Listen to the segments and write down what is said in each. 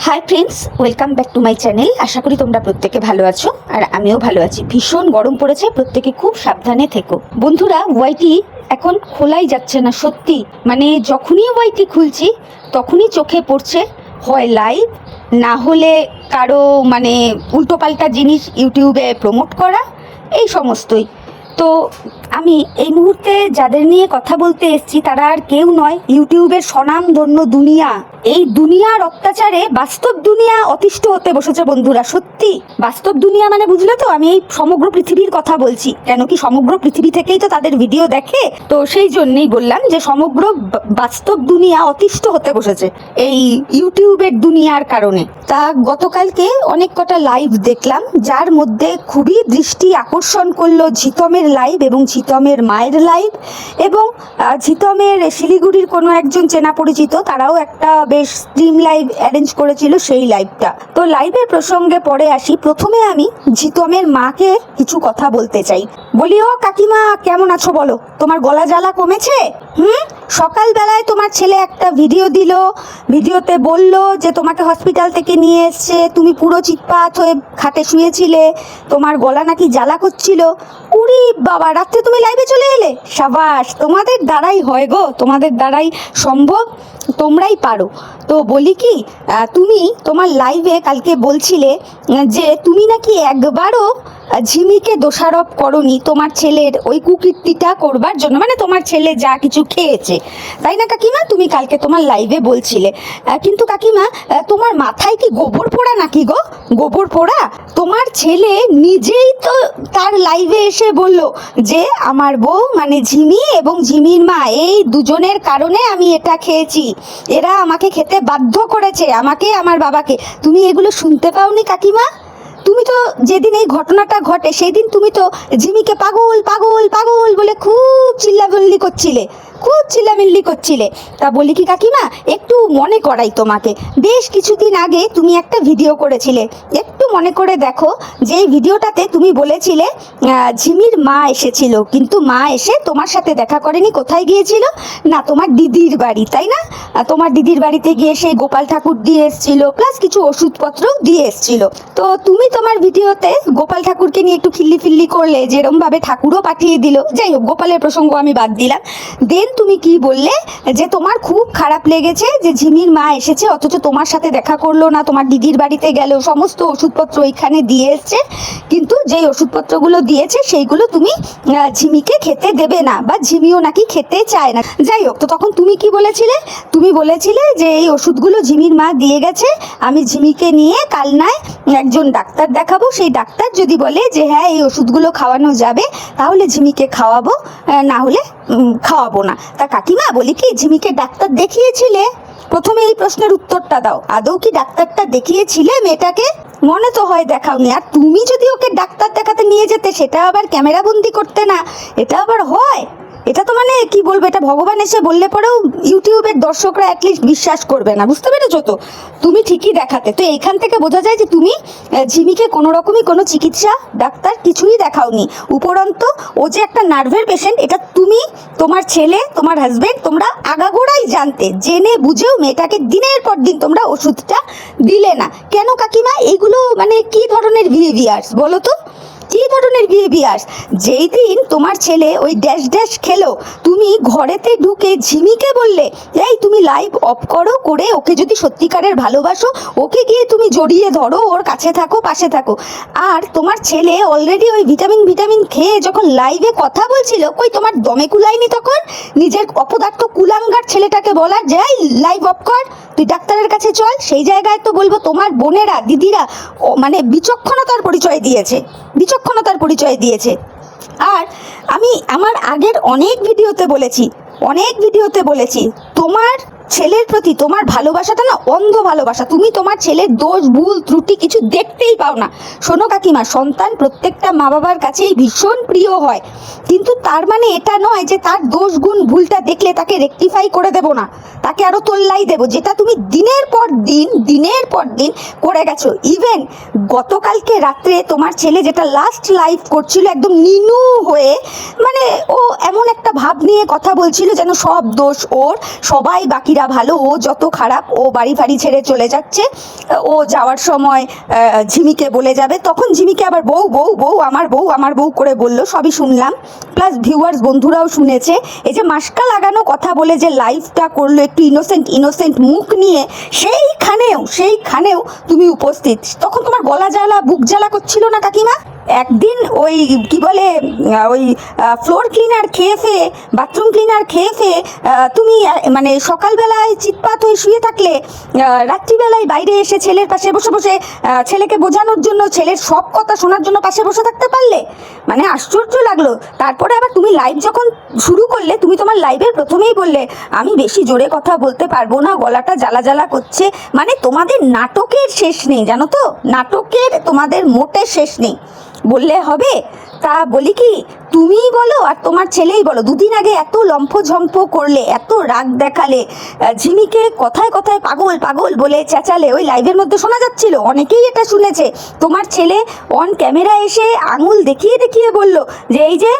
Hi friends welcome back to my channel আশা করি তোমরা প্রত্যেকে ভালো আছো, আর আমিও ভালো আছি। ভীষণ গরম পড়েছে, প্রত্যেকে খুব সাবধানে থেকো। বন্ধুরা ওয়াইটি এখন খোলাই যাচ্ছে না, সত্যি। মানে যখনই ওয়াইটি খুলছি, তখনই চোখে পড়ছে, হয় লাইভ না হলে কারও মানে উল্টোপাল্টা জিনিস ইউটিউবে প্রমোট করা, এই সমস্তই। তো আমি এই মুহূর্তে যাদের নিয়ে কথা বলতে এসেছি, তারা আর কেউ নয়, ইউটিউবের স্বনামধন্য দুনিয়া। এই দুনিয়ার অত্যাচারে বাস্তব দুনিয়া অতিষ্ঠ হতে বসেছে বন্ধুরা, সত্যি। বাস্তব দুনিয়া মানে বুঝলে তো, আমি এই সমগ্র পৃথিবীর কথা বলছি। কেন কি সমগ্র পৃথিবী থেকেই তো তাদের ভিডিও দেখে? তো সেই জন্যই বললাম যে সমগ্র বাস্তব দুনিয়া অতিষ্ঠ হতে বসেছে এই ইউটিউবের দুনিয়ার কারণে। তা গতকালকে অনেক কটা লাইভ দেখলাম, যার মধ্যে খুবই দৃষ্টি আকর্ষণ করল ঝিতমের লাইভ এবং ঝিতমের মায়ের লাইভ এবং ঝিতমের শিলিগুড়ির কোনো একজন চেনা পরিচিত, তারাও একটা বেশ স্ট্রিম লাইভ অ্যারেঞ্জ করেছিল সেই লাইভটা তো লাইভের প্রসঙ্গে পরে আসি। প্রথমে আমি ঝিতমের মাকে কিছু কথা বলতে চাই। বলি, ও কাকিমা, কেমন আছো বলো? তোমার গলা জ্বালা কমেছে? হুম? সকালবেলায় তোমার ছেলে একটা ভিডিও দিল ভিডিওতে বলল যে তোমাকে হসপিটাল থেকে নিয়ে এসছে, তুমি পুরো চিৎপাত হয়ে খাতে শুয়েছিলে, তোমার গলা নাকি জ্বালা করছিল। উরি বাবা, রাত্রে তুমি লাইভে চলে এলে? সাবাস, তোমাদের দ্বারাই হয় গো, তোমাদের দ্বারাই সম্ভব, তোমরাই পারো। তো বলি কি তুমি তোমার লাইভে কালকে বলছিলে যে তুমি নাকি একবারও ঝিমিকে দোষারোপ করনি, তোমার ছেলের ওই কুকীর্তিটা করবার জন্য। মানে তোমার ছেলে যা কিছু খেয়েছে। তাই না, কাকিমা? তুমি কালকে তোমার লাইভে বলছিলে। কিন্তু কাকিমা তোমার মাথায় কি গোবর পোড়া নাকি গো? গোবর পোড়া? তোমার ছেলে নিজেই তো তার লাইভে এসে বলল যে, আমার বউ মানে ঝিমি এবং ঝিমির মা, এই দুজনের কারণে আমি এটা খেয়েছি। এরা আমাকে খেতে বাধ্য করেছে, আমাকে, আমার বাবাকে। তুমি এগুলো শুনতে পাওনি কাকিমা? তুমি তো যেদিন এই ঘটনাটা ঘটে, সেদিন তুমি তো জিমিকে পাগল পাগল পাগল বলে খুব চিল্লাবল্লি করছিলে। খুব চিল্লামিল্লি করছিলে। তা বলি কি কাকিমা, একটু মনে করাই তোমাকে। বেশ কিছুদিন আগে তুমি একটা ভিডিও করেছিলে। একটু মনে করে দেখো যে ভিডিওটাতে তুমি বলেছিলে ঝিমির মা এসেছিল, কিন্তু মা এসে তোমার সাথে দেখা করেনি, কোথায় গিয়েছিল? না, তোমার দিদির বাড়ি, তাই না? তোমার দিদির বাড়িতে গিয়ে সেই গোপাল ঠাকুর দিয়ে এসেছিল প্লাস কিছু ওষুধপত্রও দিয়ে এসেছিল। তো তুমি তোমার ভিডিওতে গোপাল ঠাকুরকে নিয়ে একটু খিল্লি ফিল্লি করলে যেরম ভাবে ঠাকুরও পাঠিয়ে দিল, যাই হোক, গোপালের প্রসঙ্গ আমি বাদ দিলাম। দেন তুমি কি বললে? যে তোমার খুব খারাপ লেগেছে, যে ঝিমির মা এসেছে, অথচ তোমার সাথে দেখা করল না, তোমার দিদির বাড়িতে গেল, সমস্ত ওষুধপত্র ওইখানে দিয়ে এসছে, কিন্তু যেই ওষুধপত্রগুলো দিয়েছে, সেইগুলো তুমি ঝিমিকে খেতে দেবে না, বা ঝিমিও নাকি খেতে চায় না। যাই হোক, তো তখন তুমি কি বলেছিলে? তুমি বলেছিলে যে এই ওষুধগুলো ঝিমির মা দিয়ে গেছে, আমি ঝিমিকে নিয়ে কাল নয় একজন ডাক্তার দেখাবো, সেই ডাক্তার যদি বলে যে হ্যাঁ এই ওষুধগুলো খাওয়ানো যাবে, তাহলে ঝিমিকে খাওয়াবো না হলে খাওয়াবো না। তা কাকিমা, বলি কি, ঝিমিকে ডাক্তার দেখিয়েছিলে? প্রথমে এই প্রশ্নের উত্তরটা দাও। আদৌ কি ডাক্তারটা দেখিয়েছিলে মেয়েটাকে? মনে তো হয় দেখাওনি। আর তুমি যদি ওকে ডাক্তার দেখাতে নিয়ে যেতে, সেটা আবার ক্যামেরা বন্দি করতে না, এটা আবার হয়? এটা তো মানে কি বলব, এটা ভগবান এসে বললে পরেও ইউটিউবের দর্শকরা অ্যাটলিস্ট বিশ্বাস করবে না, বুঝতে পেরেছ তো? তুমি ঠিকই দেখাতে। তো এইখান থেকে বোঝা যায় যে তুমি ঝিমিকে কোনো রকমই কোনো চিকিৎসা, ডাক্তার কিছুই দেখাওনি। উপরন্ত, ও যে একটা নার্ভের পেশেন্ট এটা তুমি, তোমার ছেলে, তোমার হাজবেন্ড তোমরা আগাগোড়াই জানতে, জেনে বুঝেও মেয়েটাকে দিনের পর দিন তোমরা ওষুধটা দিলে না। কেন কাকিমা এগুলো মানে কি ধরনের বিহেভিয়ার্স বলো তো? কি ধরনের বিহেভিয়ার্স যেই দিন তোমার ছেলে ওই ড্যাশ ড্যাশ খেলো, তুমি ঘরেতে ঢুকে ঝিমিকে বললে, এই তুমি লাইভ অফ করো, করে ওকে যদি সত্যিকারের ভালোবাসো, ওকে গিয়ে তুমি জড়িয়ে ধরো, ওর কাছে থাকো, পাশে থাকো। আর তোমার ছেলে অলরেডি ওই ভিটামিন ভিটামিন খেয়ে যখন লাইভে কথা বলছিল, কই তোমার দমে কুলায়নি তখন? নিজের অপদার্থ কুলাঙ্গার ছেলেটাকে বলার যে লাইভ অফ কর, তুই ডাক্তারের কাছে চল, সেই জায়গায় তো বলব তোমার বোনেরা, দিদিরা মানে বিচক্ষণতার পরিচয় দিয়েছে। বিচক্ষণতার পরিচয় দিয়েছে। আর আমি আমার আগের অনেক ভিডিওতে বলেছি অনেক ভিডিওতে বলেছি তোমার ছেলের প্রতি তোমার ভালোবাসাটা না অন্ধ ভালোবাসা। তুমি তোমার ছেলের দোষ, ভুল, ত্রুটি কিছু দেখতেই পাও না। শোনো কাকিমা, সন্তান প্রত্যেকটা মা বাবার কাছেই ভীষণ প্রিয় হয়। কিন্তু তার মানে এটা নয় যে তার দোষ, গুণ, ভুলটা দেখলে তাকে রেকটিফাই করে দেব না। তাকে আরও তোল্লাই দেবো, যেটা তুমি দিনের পর দিন, দিনের পর দিন করে গেছো। ইভেন গতকালকে রাত্রে তোমার ছেলে যেটা লাস্ট লাইভ করছিল একদম নিনু হয়ে মানে ও এমন একটা ভাব নিয়ে কথা বলছিল যেন সব দোষ ওর, সবাই বাকিরা যা ভালো, ও যত খারাপ, ও বাড়ি ফাড়ি ছেড়ে চলে যাচ্ছে, ও যাওয়ার সময় ঝিমিকে বলে যাবে। তখন ঝিমিকে আবার বউ বউ বউ, আমার বউ আমার বউ করে বলল, সবই শুনলাম। প্লাস ভিউয়ার্স বন্ধুরাও শুনেছে। এই যে মাস্কা লাগানো কথা বলে যে লাইফটা করল একটু ইনোসেন্ট ইনোসেন্ট মুখ নিয়ে, সেইখানেও সেইখানেও তুমি উপস্থিত। তখন তোমার গলা জ্বালা, বুক জ্বালা করছিল না কাকিমা? একদিন ওই কি বলে ওই ফ্লোর ক্লিনার খেয়ে ফেয়ে বাথরুম ক্লিনার খেয়ে ফেয়ে তুমি মানে সকালবেলায় চিৎপাত হয়ে শুয়ে থাকলে রাত্রিবেলায় বাইরে এসে ছেলের পাশে বসে বসে ছেলেকে বোঝানোর জন্য, ছেলের সব কথা শোনার জন্য পাশে বসে থাকতে পারলে? মানে আশ্চর্য লাগল। তারপরে আবার তুমি লাইভ যখন শুরু করলে, তুমি তোমার লাইভের প্রথমেই বললে, আমি বেশি জোরে কথা বলতে পারব না, গলাটা জ্বালা জ্বালা করছে। মানে তোমাদের নাটকের শেষ নেই, জানো তো? নাটকের তোমাদের মোটে শেষ নেই। বললে হবে? তা বলি কি তুমিই বলো আর তোমার ছেলেই বলো। দুদিন আগে এত লম্ফঝম্প করলে, এত রাগ দেখালে ঝিমিকে কথায় কথায় পাগল পাগল বলে চেঁচালে ওই লাইভের মধ্যে শোনা যাচ্ছিল। অনেকেই এটা শুনেছে। তোমার ছেলে অন ক্যামেরা এসে আঙুল দেখিয়ে দেখিয়ে বলল যে, এই যে,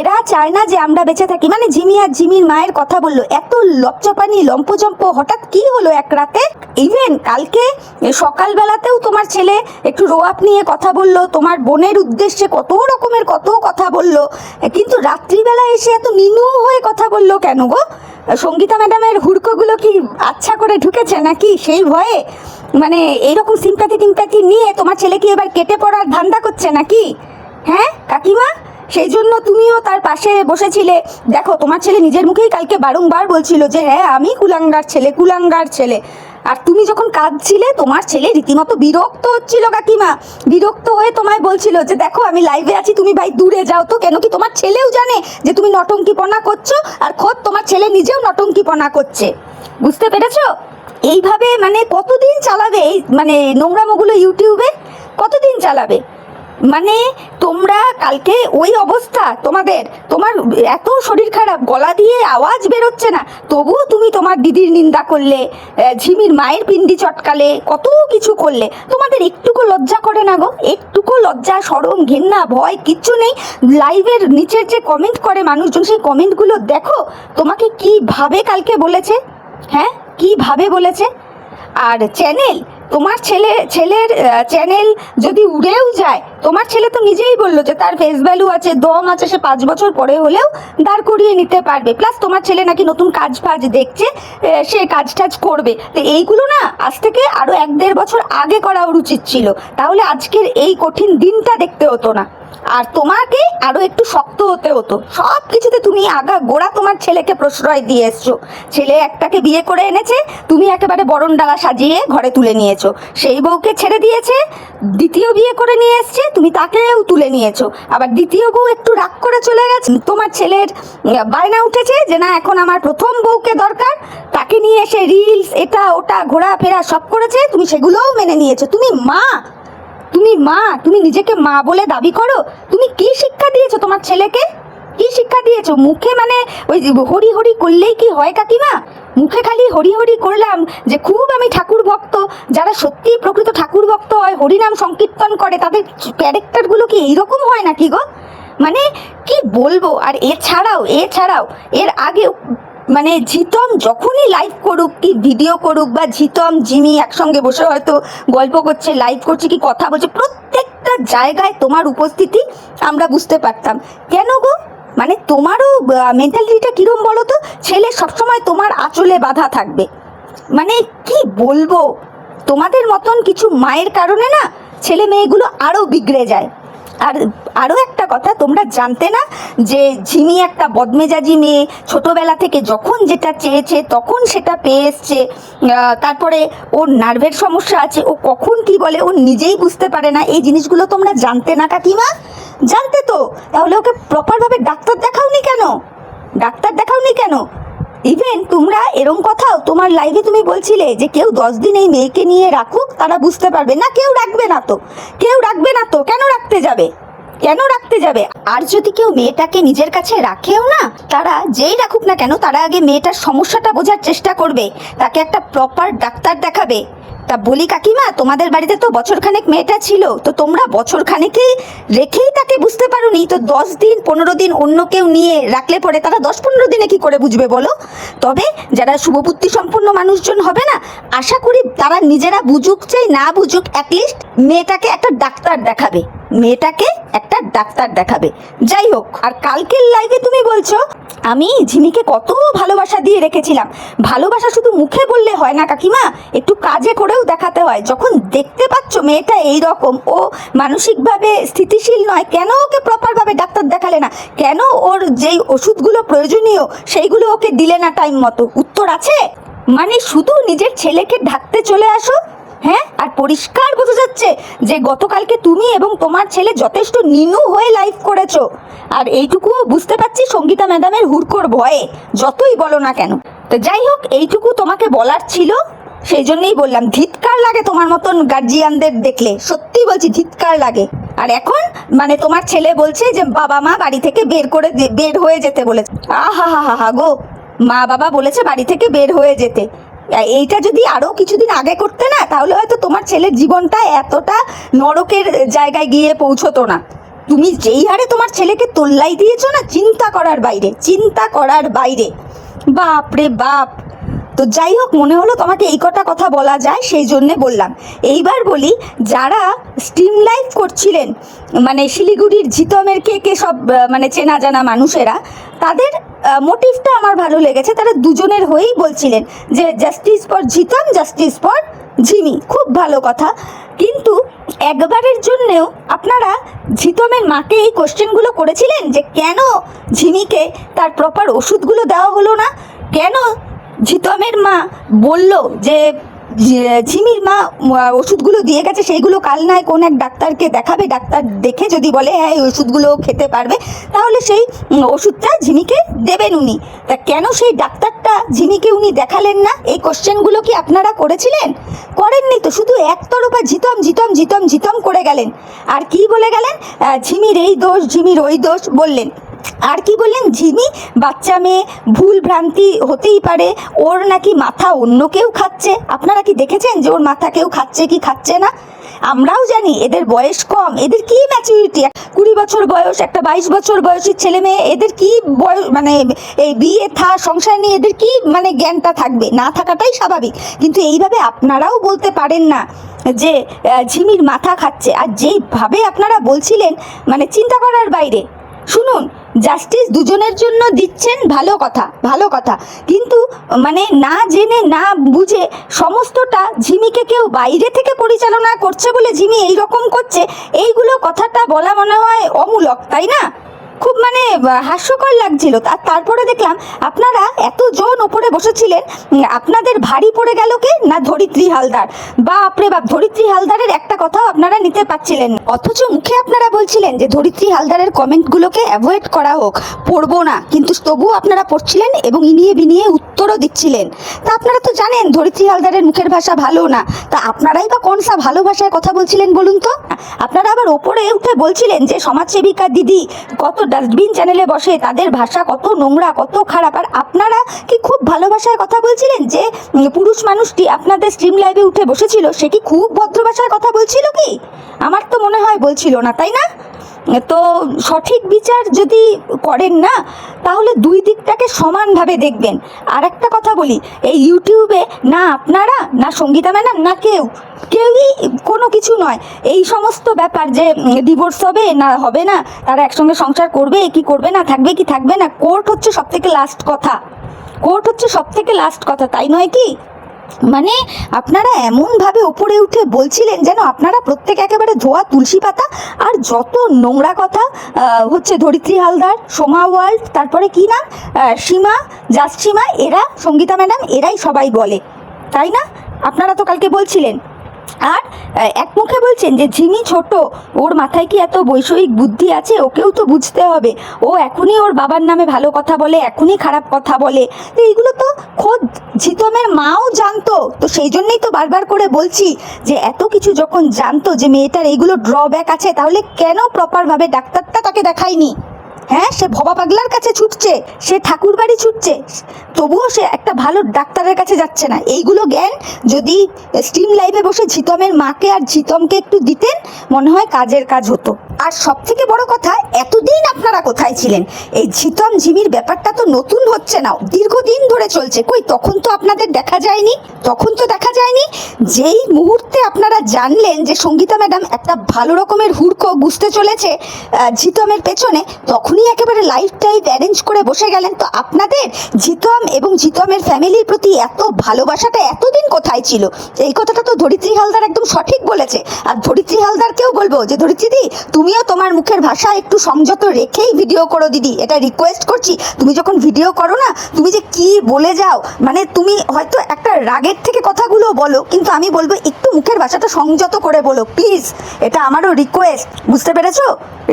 এরা চায় না যে আমরা বেঁচে থাকি। মানে ঝিমি আর ঝিমির মায়ের কথা বলল। এত লপচাপানি লম্পজম্প হঠাৎ কি হলো এক রাতে? ইভেন কালকে সকালবেলাতেও তোমার ছেলে একটু রো আপ নিয়ে কথা বলল। তোমার বোনের উদ্দেশ্যে কত রকমের কত কথা বলল। কিন্তু রাত্রিবেলা এসে এত নিনু হয়ে কথা বলল কেন গো? সঙ্গীতা ম্যাডামের হুড়কোগুলো কি আচ্ছা করে ঢুকেছে নাকি সেই ভয়ে? মানে এইরকম সিম্প্যাথি টিম্প্যাথি নিয়ে তোমার ছেলে কি এবার কেটে পড়ার ধান্দা করছে নাকি? হ্যাঁ কাকিমা? সেই জন্য তুমিও তার পাশে বসেছিলে। দেখো, তোমার ছেলে নিজের মুখেই কালকে বারংবার বলছিল যে হ্যাঁ আমি কুলাঙ্গার ছেলে কুলাঙ্গার ছেলে। আর তুমি যখন কাঁদছিলে, তোমার ছেলে রীতিমতো বিরক্ত হচ্ছিল কাকিমা। বিরক্ত হয়ে তোমায় বলছিল যে, দেখো, আমি লাইভে আছি, তুমি ভাই দূরে যাও তো, কেন কি তোমার ছেলেও জানে যে তুমি নটঙ্কিপনা করছ, আর খোদ তোমার ছেলে নিজেও নটঙ্কিপনা করছে। বুঝতে পেরেছ? এইভাবে মানে কতদিন চালাবে এই মানে নোংরামোগুলো ইউটিউবে? কতদিন চালাবে? মানে তোমরা কালকে ওই অবস্থা তোমাদের, তোমার এত শরীর খারাপ, গলা দিয়ে আওয়াজ বেরোচ্ছে না, তবুও তুমি তোমার দিদির নিন্দা করলে ঝিমির মায়ের পিন্ডি চটকালে, কত কিছু করলে, তোমাদের একটুকু লজ্জা করে না গো? একটুকু লজ্জা, সরম, ঘেন্না, ভয়, কিচ্ছু নেই। লাইভের নিচের যে কমেন্ট করে মানুষজন, সেই কমেন্টগুলো দেখো, তোমাকে কীভাবে কালকে বলেছে? হ্যাঁ কীভাবে বলেছে? আর চ্যানেল তোমার ছেলে, ছেলের চ্যানেল যদি উড়েও যায় তোমার ছেলে তো নিজেই বলল যে তার ফেস ভ্যালু আছে, দম আছে, সে পাঁচ বছর পরে হলেও দাঁড় করিয়ে নিতে পারবে। প্লাস তোমার ছেলে নাকি নতুন কাজ ফাজ দেখছে সে কাজ টাজ করবে। তো এইগুলো না আজ থেকে আরও এক দেড় বছর আগে করা ওর উচিত ছিল। তাহলে আজকের এই কঠিন দিনটা দেখতে হতো না। আর তোমাকে আরও একটু শক্ত হতে হতো। সব কিছুতে তুমি আগা গোড়া তোমার ছেলেকে প্রশ্রয় দিয়ে এসছো। ছেলে একটাকে বিয়ে করে এনেছে, তুমি একেবারে বরণ ডালা সাজিয়ে ঘরে তুলে নিয়েছো। সেই বউকে ছেড়ে দিয়েছে, দ্বিতীয় বিয়ে করে নিয়ে এসছে তুমি তাকেও তুলে নিয়েছো। আবার দ্বিতীয় বউ একটু রাগ করে চলে গেছে। তোমার ছেলের বায়না উঠেছে যে না, এখন আমার প্রথম বউকে দরকার। তাকে নিয়ে এসে রিলস এটা, ওটা, ঘোরাফেরা সব করেছে। তুমি সেগুলোও মেনে নিয়েছো। তুমি মা। তুমি মা। তুমি নিজেকে মা বলে দাবি করো। তুমি কি শিক্ষা দিয়েছ তোমার ছেলেকে? কি শিক্ষা দিয়েছ? মুখে মানে ওই হরি হরি করলেই কি হয় কাকিমা? মুখে খালি হরি হরি করলাম যে খুব আমি ঠাকুর ভক্ত। যারা সত্যি প্রকৃত ঠাকুর ভক্ত হয়, হরিনাম সংকীর্তন করে, তাদের ক্যারেক্টারগুলো কি এইরকম হয় নাকি গো? মানে কি বলব? আর এছাড়াও এছাড়াও, এর আগে মানে ঝিতম যখনই লাইভ করুক, কি ভিডিও করুক বা ঝিতম জিমি একসঙ্গে বসে হয়তো গল্প করছে লাইভ করছে, কি কথা বলছে, প্রত্যেকটা জায়গায় তোমার উপস্থিতি আমরা বুঝতে পারতাম। কেন গো? মানে তোমারও মেন্টালিটিটা কিরম বলো তো? ছেলে সবসময় তোমার আঁচলে বাধা থাকবে। মানে কি বলব? তোমাদের মতন কিছু মায়ের কারণে না ছেলে মেয়েগুলো আরও বিগড়ে যায়। আর আরও একটা কথা, তোমরা জানতে না যে ঝিমি একটা বদমেজাজি মেয়ে, ছোটোবেলা থেকে যখন যেটা চেয়েছে তখন সেটা পেয়ে এসছে। তারপরে ওর নার্ভের সমস্যা আছে, ও কখন কি বলে ও নিজেই বুঝতে পারে না। এই জিনিসগুলো তোমরা জানতে না কাকিমা? জানতে তো, তাহলে ওকে প্রপারভাবে ডাক্তার দেখাওনি কেন? ডাক্তার দেখাওনি কেন? ইভেন তোমরা এরম কথাও তোমার লাইভে তুমি বলছিলে যে কেউ দশ দিন এই মেয়েকে নিয়ে রাখুক, তারা বুঝতে পারবে না, কেউ রাখবে না তো। কেউ রাখবে না তো, কেন রাখতে যাবে? কেন রাখতে যাবে? আর যদি কেউ মেয়েটাকে নিজের কাছে রাখেও না, তারা যেই রাখুক না কেন, তারা আগে মেয়েটার সমস্যাটা বোঝার চেষ্টা করবে, তাকে একটা প্রপার ডাক্তার দেখাবে। তা বলি কাকিমা, তোমাদের বাড়িতে তো বছরখানেক মেয়েটা ছিল, তো তোমরা বছরখানেকেই রেখেই তাকে বুঝতে পারোনি, তো দশ দিন, পনেরো দিন অন্য কেউ নিয়ে রাখলে পরে তারা দশ পনেরো দিনে কি করে বুঝবে বলো? তবে যারা শুভবুদ্ধি সম্পন্ন মানুষজন হবে না, আশা করি তারা নিজেরা বুঝুক চাই, না বুঝুক অ্যাটলিস্ট মেয়েটাকে একটা ডাক্তার দেখাবে। মেয়েটাকে একটা ডাক্তার দেখাবে। যাই হোক, আর কালকের লাইভে তুমি বলছো, আমি ঝিমিকে কত ভালোবাসা দিয়ে রেখেছিলাম। ভালোবাসা শুধু মুখে বললে হয় না, কাকিমা, একটু কাজে করেও দেখাতে হয়। যখন দেখতে পাচ্ছ মেয়েটা এই রকম ও মানসিকভাবে স্থিতিশীল নয়, কেন ওকে প্রপারভাবে ডাক্তার দেখালে না? কেন ওর যেই ওষুধগুলো প্রয়োজনীয়, সেইগুলো ওকে দিলে না টাইম মতো? উত্তর আছে? মানে শুধু নিজের ছেলেকে ঢাকতে চলে আসো হ্যাঁ? আর পরিষ্কার বোঝা যাচ্ছে যে গতকালকে তুমি এবং তোমার ছেলে যথেষ্ট নিনু হয়ে লাইফ করেছ। আর এইটুকুও বুঝতে পারছি সঙ্গীতা ম্যাডামের হুড়কোর ভয়ে, যতই বলো না কেন। তো যাই হোক, এইটুকু তোমাকে বলার ছিল। সেই জন্যই বললাম, ধিৎকার লাগে তোমার মতন গার্জিয়ানদের দেখলে। সত্যি বলছি, ধিৎকার লাগে। আর এখন মানে তোমার ছেলে বলছে যে বাবা মা বাড়ি থেকে বের করে বের হয়ে যেতে বলেছে। আহা হা হা হা গো, মা বাবা বলেছে বাড়ি থেকে বের হয়ে যেতে। এইটা যদি আরও কিছুদিন আগে করতে না, তাহলে হয়তো তোমার ছেলের জীবনটা এতটা নরকের জায়গায় গিয়ে পৌঁছতো না। তুমি যেই হারে তোমার ছেলেকে তোল্লাই দিয়েছ না, চিন্তা করার বাইরে, চিন্তা করার বাইরে। বাপ রে বাপ। তো যাই হোক, মনে হলো তোমাকে এই কটা কথা বলা যায়, সেই জন্যে বললাম। এইবার বলি, যারা স্ট্রিম লাইফ করছিলেন মানে শিলিগুড়ির ঝিতমের কে কে সব মানে চেনা জানা মানুষেরা, তাদের মোটিভটা আমার ভালো লেগেছে। তারা দুজনের হয়েই বলছিলেন যে justice for Jitan justice for Jhimi খুব ভালো কথা। কিন্তু একবারের জন্যেও আপনারা ঝিতমের মাকে এই কোশ্চেনগুলো করেছিলেন যে, কেন ঝিমিকে তার প্রপার ওষুধগুলো দেওয়া হলো না? কেন ঝিতমের মা বলল যে ঝিমির মা ওষুধগুলো দিয়ে গেছে, সেইগুলো কাল নয়, কোন এক ডাক্তারকে দেখাবে, ডাক্তার দেখে যদি বলে হ্যাঁ এই ওষুধগুলো খেতে পারবে, তাহলে সেই ওষুধটা ঝিমিকে দেবেন উনি। তা কেন সেই ডাক্তারটা ঝিমিকে উনি দেখালেন না? এই কোশ্চেনগুলো কি আপনারা করেছিলেন? করেননি তো, শুধু একতরফা ঝিতম ঝিতম ঝিতম ঝিতম করে গেলেন। আর কি বলে গেলেন? ঝিমির এই দোষ, ঝিমির ওই দোষ বললেন। আর কি বললেন ঝিমি বাচ্চা মেয়ে ভুল ভ্রান্তি হতেই পারে, ওর নাকি মাথা অন্য কেউ খাচ্ছে? আপনারা কি দেখেছেন যে ওর মাথা কেউ খাচ্ছে কি খাচ্ছে না? আমরাও জানি এদের বয়স কম, এদের কি ম্যাচুরিটি কুড়ি বছর বয়স, একটা বাইশ বছর বয়সী ছেলে মেয়ে, এদের কি বয়স মানে এই বিয়ে, থা, সংসার নিয়ে এদের কি মানে জ্ঞানটা থাকবে? না থাকাটাই স্বাভাবিক। কিন্তু এইভাবে আপনারাও বলতে পারেন না যে ঝিমির মাথা খাচ্ছে। আর যেইভাবে আপনারা বলছিলেন মানে চিন্তা করার বাইরে শুনুন জাস্টিস দুজনের জন্য দিচ্ছেন ভালো কথা ভালো কথা। কিন্তু মানে না জেনে, না বুঝে সমস্তটা ঝিমিকে কেউ বাইরে থেকে পরিচালনা করছে বলে ঝিমি এইরকম করছে, এইগুলো কথাটা বলা মনে হয় অমূলক, তাই না? খুব মানে হাস্যকর লাগছিল। আর তারপরে দেখলাম, আপনারা এতজন ওপরে বসেছিলেন আপনাদের ভারী পড়ে গেল কে? না ধরিত্রী হালদার? বাপরে বাপ ধরিত্রী হালদারের একটা কথাও আপনারা নিতে পারছিলেন অথচ মুখে আপনারা বলছিলেন যে, ধরিত্রী হালদারের কমেন্টগুলোকে অ্যাভয়েড করা হোক, পড়ব না। কিন্তু তবুও আপনারা পড়ছিলেন এবং ইনিয়ে বিনিয়ে উত্তরও দিচ্ছিলেন। তা আপনারা তো জানেন, ধরিত্রী হালদারের মুখের ভাষা ভালো না। তা আপনারাই বা কোন সা ভালো ভাষায় কথা বলছিলেন বলুন তো? আপনারা আবার ওপরে উঠে বলছিলেন যে সমাজসেবিকা দিদি কত ডাস্টবিন চ্যানেলে বসে, তাদের ভাষা কত নোংরা, কত খারাপ। আর আপনারা কি খুব ভালোবাসায় কথা বলছিলেন যে পুরুষ মানুষটি আপনাদের স্ট্রিম লাইভে উঠে বসেছিল, সে কি খুব ভদ্র ভাষায় কথা বলছিল কি? আমার তো মনে হয় বলছিল না, তাই না? তো সঠিক বিচার যদি করেন না, তাহলে দুই দিকটাকে সমানভাবে দেখবেন। আর একটা কথা বলি, এই ইউটিউবে না আপনারা, না সঙ্গীতা ম্যাডাম, না কেউ, কেউই কোনো কিছু নয়। এই সমস্ত ব্যাপার যে ডিভোর্স হবে, না হবে না, তারা একসঙ্গে সংসার করবে, কি করবে, না থাকবে, কি থাকবে না, কোর্ট হচ্ছে সব থেকে লাস্ট কথা। কোর্ট হচ্ছে সব থেকে লাস্ট কথা, তাই নয় কি? মানে আপনারা এমনভাবে ওপরে উঠে বলছিলেন যেন আপনারা প্রত্যেক একেবারে ধোয়া তুলসী পাতা আর যত নোংরা কথা হচ্ছে ধরিত্রী হালদার, সোমা ওয়ার্ল্ড তারপরে কি নাম? সীমা, জাস্ট সীমা, এরা, সঙ্গীতা ম্যাডাম, এরাই সবাই বলে। তাই না? আপনারা তো কালকে বলছিলেন। আর এক মুখে বলছেন যে ঝিমি ছোট, ওর মাথায় কি এত বৈষয়িক বুদ্ধি আছে? ওকেও তো বুঝতে হবে। ও এখনই ওর বাবার নামে ভালো কথা বলে, এখনই খারাপ কথা বলে। তো এইগুলো তো খোদ ঝিতমের মাও জানতো। তো সেই জন্যই তো বারবার করে বলছি যে এত কিছু যখন জানতো যে মেয়েটার এইগুলো ড্রব্যাক আছে, তাহলে কেন প্রপারভাবে ডাক্তারটা তাকে দেখায়নি? হ্যাঁ সে ভবা পাগলার কাছে ছুটছে, সে ঠাকুর বাড়ি ছুটছে, তবুও সে একটা ভালো ডাক্তারের কাছে যাচ্ছে না। এইগুলো জ্ঞান যদি স্ট্রিম লাইভে বসে ঝিতমের মাকে আর ঝিতমকে একটু দিতেন, মনে হয় কাজের কাজ হতো। আর সব থেকে বড় কথা, এতদিন আপনারা কোথায় ছিলেন? এই ঝিতম ঝিমির ব্যাপারটা তো নতুন হচ্ছে না, দীর্ঘদিন ধরে চলছে। কই, তখন তো আপনাদের দেখা যায়নি, তখন তো দেখা যায়নি। যেই মুহূর্তে আপনারা জানলেন যে সঙ্গীতা ম্যাডাম একটা ভালো রকমের হুড়কো বুঝতে চলেছে ঝিতমের পেছনে, তখনই একেবারে লাইফ অ্যারেঞ্জ করে বসে গেলেন। তো আপনাদের ঝিতম এবং ঝিতমের ফ্যামিলির প্রতি এত ভালোবাসাটা এতদিন কোথায় ছিল? এই কথাটা তো ধরিত্রী হালদার একদম সঠিক বলেছে। আর ধরিত্রী হালদারকেও বলব যে, ধরিত্রী দি, তুমিও তোমার মুখের ভাষা একটু সংযত রেখেই ভিডিও করো দিদি। এটা রিকোয়েস্ট করছি। তুমি যখন ভিডিও করো না, তুমি যে কি বলে যাও? মানে তুমি হয়তো একটা রাগের থেকে কথাগুলো বলো, কিন্তু আমি বলব একটু মুখের ভাষাটা সংযত করে বলো প্লিজ এটা আমারও রিকোয়েস্ট বুঝতে পেরেছ?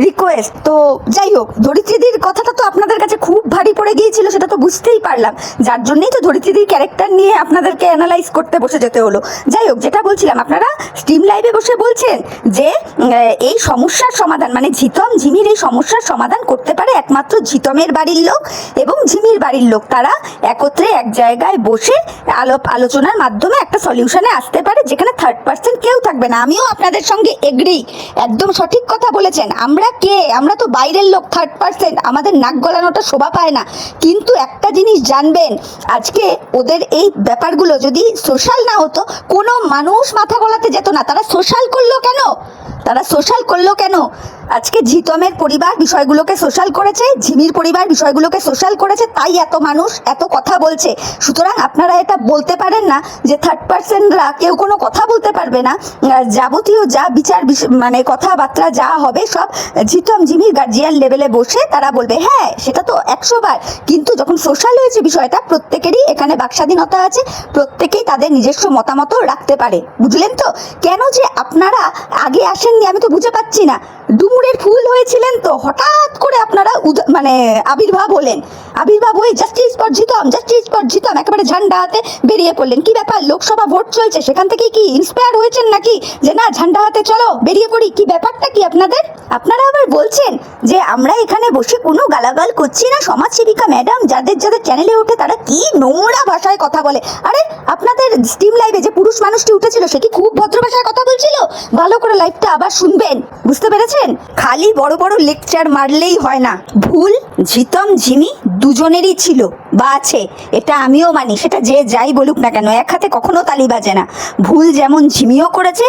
রিকোয়েস্ট তো যাই হোক ধরিত্রীদির কথাটা তো আপনাদের কাছে খুব ভারী পড়ে গিয়েছিল, সেটা তো বুঝতেই পারলাম। যার জন্যই তো ধরিত্রীদির ক্যারেক্টার নিয়ে আপনাদেরকে অ্যানালাইজ করতে বসে যেতে হলো। যাই হোক, যেটা বলছিলাম, আপনারা স্টিম লাইভে বসে বলছেন যে এই সমস্যার সমাধান মানে ঝিতম, ঝিমির এই সমস্যার সমাধান করতে পারে একমাত্র ঝিতমের বাড়ির লোক এবং ঝিমির বাড়ির লোক। তারা একত্রে এক জায়গায় বসে আলোপ, আলোচনার মাধ্যমে একটা সলিউশনে আসতে পারে, যেখানে থার্ড পার্সন কেউ থাকবে না। আমিও আপনাদের সঙ্গে এগ্রি একদম সঠিক কথা বলেছেন। আমরা কে? আমরা তো বাইরের লোক থার্ড পার্সন আমাদের নাক গলানোটা শোভা পায় না। কিন্তু একটা জিনিস জানবেন, আজকে ওদের এই ব্যাপারগুলো যদি সোশ্যাল না হতো, কোনো মানুষ মাথা গলাতে যেত না। তারা সোশ্যাল করল কেন? তারা সোশ্যাল করল কেন? আজকে ঝিতমের পরিবার বিষয়গুলোকে সোশ্যাল করেছে, ঝিমির পরিবার বিষয়গুলোকে সোশ্যাল করেছে, তাই এত মানুষ এত কথা বলছে। সুতরাং আপনারা এটা বলতে পারেন না যে থার্ড পার্সনরা কেউ কোনো কথা বলতে পারবে না। যাবতীয় যা বিচার মানে কথাবার্তা যা হবে সব ঝিতম ঝিমির গার্জিয়ান লেভেলে বসে তারা বলবে হ্যাঁ সেটা তো একশো বার। কিন্তু যখন সোশ্যাল হয়েছে বিষয়টা, প্রত্যেকেরই এখানে বাকস্বাধীনতা আছে, প্রত্যেকেই তাদের নিজস্ব মতামতও রাখতে পারে। বুঝলেন তো? কেন যে আপনারা আগে আসেননি আমি তো বুঝে পাচ্ছি না। ডুমুরের ফুল হয়েছিলেন তো, হঠাৎ করে আপনারা মানে আবির্ভাব হলেন। আবির্ভাব হয়ে justice for Jitam justice for Jitam একেবারে ঝান্ডা হাতে বেরিয়ে পড়লেন। কি ব্যাপার? লোকসভা ভোট চলছে, সেখান থেকে কি ইন্সপায়ার হয়েছেন নাকি? যে না ঝান্ডা হাতে চলো, বেরিয়ে পড়ি। কি ব্যাপারটা কি আপনাদের? আপনারা আবার বলছেন যে আমরা এখানে বসে কোনো গালাগাল করছি না। সমাজসেবিকা ম্যাডাম, যাদের যাদের চ্যানেলে ওঠে, তারা কি নোংরা ভাষায় কথা বলে? আরে, আপনাদের স্টিম লাইভে যে পুরুষ মানুষটি উঠেছিল, সে কি খুব ভদ্র ভাষায় কথা বলছিল? ভালো করে লাইভটা আবার শুনবেন, বুঝতে পেরেছেন? খালি বড় বড় লেকচার মারলেই হয় না। ভুল ঝিতম ঝিমি দুজনেরই ছিল, বা আছে, এটা আমিও মানি, সেটা যে যাই বলুক না কেন, এক হাতে কখনো তালি বাজে না। ভুল যেমন ঝিমিও করেছে,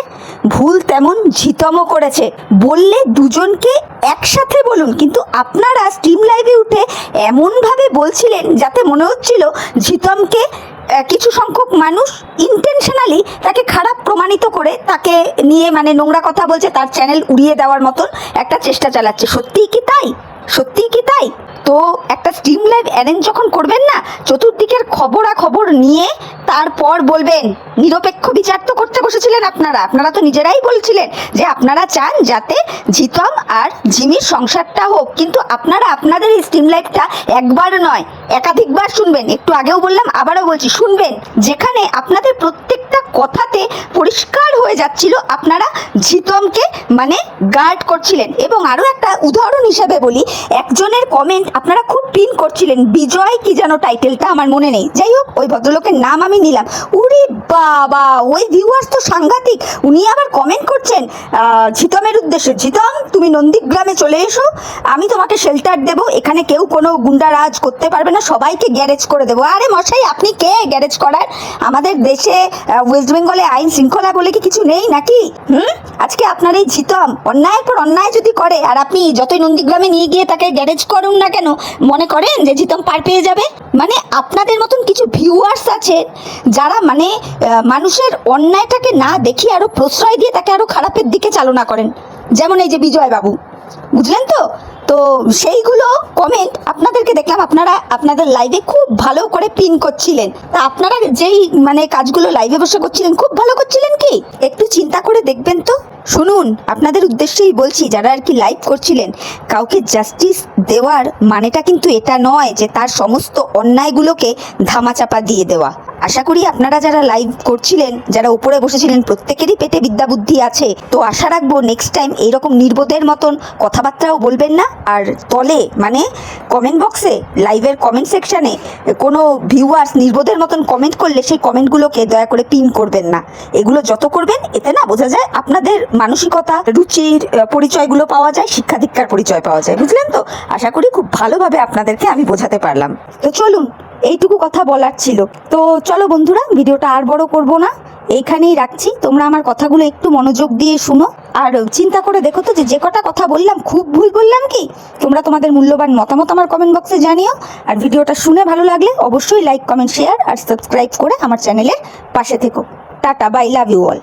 ভুল তেমন ঝিতমও করেছে। বললে দুজনকে একসাথে বলুন, কিন্তু আপনারা স্ট্রিম লাইভে উঠে এমনভাবে বলছিলেন, যাতে মনে হচ্ছিল ঝিতমকে কিছু সংখ্যক মানুষ ইন্টেনশনালি তাকে খারাপ প্রমাণিত করে, তাকে নিয়ে মানে নোংরা কথা বলছে, তার চ্যানেল উড়িয়ে দেওয়ার মতন একটা চেষ্টা চালাচ্ছে। সত্যিই কি তাই? সত্যিই কি তাই? তো একটা স্ট্রিম লাইভ অ্যারেঞ্জ যখন করবেন না, চতুর্দিকের খবরাখবর নিয়ে তারপর বলবেন, নিরপেক্ষ বিচার তো করতে বসেছিলেন আপনারা। আপনারা তো নিজেরাই বলছিলেন যে আপনারা চান যাতে জিতম আর জিমির সংসারটা হোক। কিন্তু আপনারা আপনাদের এই স্ট্রিম লাইভটা একবার নয়, একাধিকবার শুনবেন। একটু আগেও বললাম, আবারও বলছি, শুনবেন। যেখানে আপনাদের প্রত্যেকটা কথাতে পরিষ্কার হয়ে যাচ্ছিল আপনারা ঝিতমকে মানে গার্ড করছিলেন। এবং আরও একটা উদাহরণ হিসেবে বলি, একজনের কমেন্ট আপনারা খুব পিন করছিলেন। বিজয় কি যেন টাইটেলটা আমার মনে নেই। যাই হোক, ওই ভদ্রলোকের নাম আমি নিলাম। উরি বাবা, ওই ভিউয়ার্স তো সাংঘাতিক। উনি আবার কমেন্ট করছেন ঝিতমের উদ্দেশ্যে, ঝিতম, তুমি নন্দীগ্রামে চলে এসো। আমি তোমাকে শেল্টার দেবো। এখানে কেউ কোনো গুন্ডারাজ করতে পারবে না। সবাইকে গ্যারেজ করে দেবো। আরে মশাই, আপনি কে গ্যারেজ করার? আমাদের দেশে ওয়েস্ট বেঙ্গলে আইন শৃঙ্খলা বলে কি কিছু নেই নাকি? হুম? আজকে আপনার এই ঝিতম অন্যায়ের পর অন্যায় যদি করে, আর আপনি যতই নন্দীগ্রামে নিয়ে গিয়ে তাকে গ্যারেজ করুন না কেন মনে করেন যে জিতম পার পেয়ে যাবে? মানে আপনাদের মতন কিছু ভিউয়ার্স আছে যারা মানে মানুষের অন্যায়টাকে না দেখিয়ে আরও প্রশ্রয় দিয়ে তাকে আরও খারাপের দিকে চালনা করেন। যেমন এই যে বিজয় বাবু বুঝলেন তো? তো সেইগুলো কমেন্ট আপনাদেরকে দেখলাম। আপনারা আপনাদের লাইভে খুব ভালো করে পিন করছিলেন। তা আপনারা যেই মানে কাজগুলো লাইভে বসে করছিলেন, খুব ভালো করছিলেন কি? একটু চিন্তা করে দেখবেন তো। শুনুন, আপনাদের উদ্দেশ্যেই বলছি, যারা আর কি লাইভ করছিলেন, কাউকে জাস্টিস দেওয়ার মানেটা কিন্তু এটা নয় যে তার সমস্ত অন্যায়গুলোকে ধামাচাপা দিয়ে দেওয়া। আশা করি আপনারা যারা লাইভ করছিলেন, যারা উপরে বসেছিলেন, প্রত্যেকেরই পেটে বিদ্যা বুদ্ধি আছে। তো আশা রাখব নেক্সট টাইম এইরকম নির্বোধের মতন কথাবার্তাও বলবেন না। আর তলে মানে কমেন্ট বক্সে লাইভের কমেন্ট সেকশানে কোনো ভিউয়ার্স নির্বোধের মতন কমেন্ট করলে সেই কমেন্টগুলোকে দয়া করে পিন করবেন না। এগুলো যত করবেন, এতে না বোঝা যায় আপনাদের মানসিকতা, রুচির পরিচয়গুলো পাওয়া যায় শিক্ষা দীক্ষার পরিচয় পাওয়া যায়। বুঝলেন তো? আশা করি খুব ভালোভাবে আপনাদেরকে আমি বোঝাতে পারলাম। তো চলুন এইটুকু কথা বলার ছিল। তো চলো বন্ধুরা, ভিডিওটা আর বড় করব না। এইখানেই রাখছি। তোমরা আমার কথাগুলো একটু মনোযোগ দিয়ে শুনো। আর চিন্তা করে দেখো তো যে কটা কথা বললাম, খুব ভুল বললাম কি? তোমরা তোমাদের মূল্যবান মতামত আমার কমেন্ট বক্সে জানিও। আর ভিডিওটা শুনে ভালো লাগলে অবশ্যই লাইক কমেন্ট শেয়ার আর সাবস্ক্রাইব করে আমার চ্যানেলের পাশে থেকো। Tata bye love you all